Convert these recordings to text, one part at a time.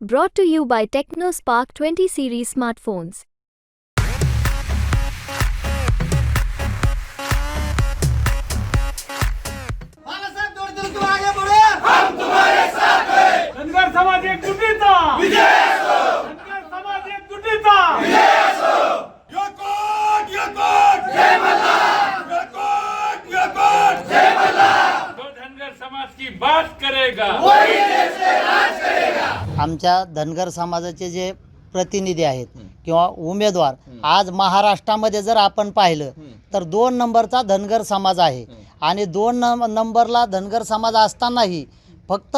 Brought to you by TechnoSpark 20 series smartphones. Balasaheb थोडे तुम आगे बढ़ो धनगर समाज एक जुटीचा धनगर समाज एक जुटीचा यकोट यकोट जय मल्हार यकोट यकोट जय जो धनगर समाज की बात करेगा आमच्या धनगर समाजाचे जे प्रतिनिधी आहेत किंवा उमेदवार आज महाराष्ट्रामध्ये जर आपण पाहिलं तर दोन नंबरचा धनगर समाज आहे. आणि दोन नंबरला धनगर समाज असतानाही फक्त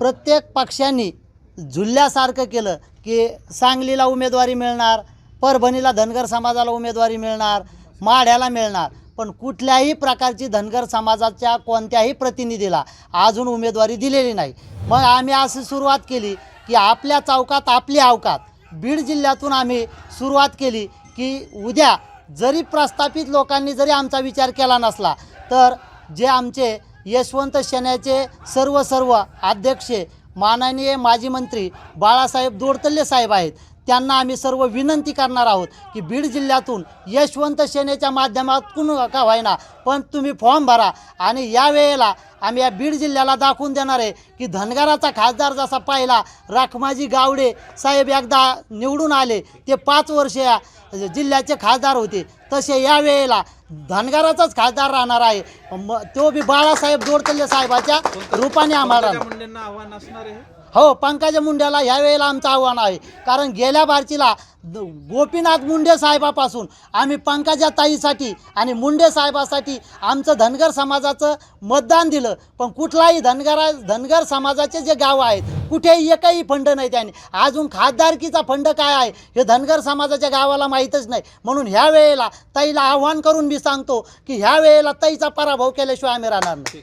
प्रत्येक पक्षांनी झुलल्यासारखं केलं की सांगलीला उमेदवारी मिळणार परभणीला धनगर समाजाला उमेदवारी मिळणार माढ्याला मिळणार. पण कुठल्याही प्रकारची धनगर समाजाच्या कोणत्याही प्रतिनिधीला अजून उमेदवारी दिलेली नाही. मग आम्ही अशी सुरुवात केली की आपल्या चौकात आपली अवकात. बीड जिल्ह्यातून आम्ही सुरुवात केली की उद्या जरी प्रस्थापित लोकांनी जरी आमचा विचार केला नसला तर जे आमचे यशवंत सेनेचे सर्व सर्व अध्यक्ष माननीय माजी मंत्री बाळासाहेब दोडतल्ले साहेब आहेत त्यांना आम्ही सर्व विनंती करणार आहोत की बीड जिल्ह्यातून यशवंत सेनेच्या माध्यमातून का व्हायना पण तुम्ही फॉर्म भरा. आणि या वेळेला आम्ही या बीड जिल्ह्याला दाखवून देणार आहे की धनगराचा खासदार जसा पाहिला राखमाजी गावडे साहेब एकदा निवडून आले ते पाच वर्ष या जिल्ह्याचे खासदार होते. तसे या वेळेला धनगराचाच खासदार राहणार आहे. तो बी बाळासाहेब दोडतल्ले साहेबाच्या रूपाने आम्हाला आव्हान असणार आहे? हो पंकजा मुंड्याला ह्या वेळेला आमचं आव्हान आहे. कारण गेल्या बारचीला द- गोपीनाथ मुंडे साहेबापासून आम्ही पंकजा ताईसाठी आणि मुंडे साहेबासाठी आमचं धनगर समाजाचं मतदान दिलं. पण कुठलाही धनगरा धनगर समाजाचे जे गाव आहेत कुठेही एकही फंड नाही त्याने. अजून खासदारकीचा फंड काय आहे हे धनगर समाजाच्या गावाला माहीतच नाही. म्हणून ह्या वेळेला ताईला आव्हान करून मी सांगतो की ह्या वेळेला ताईचा पराभव केल्याशिवाय आम्ही राहणार नाही.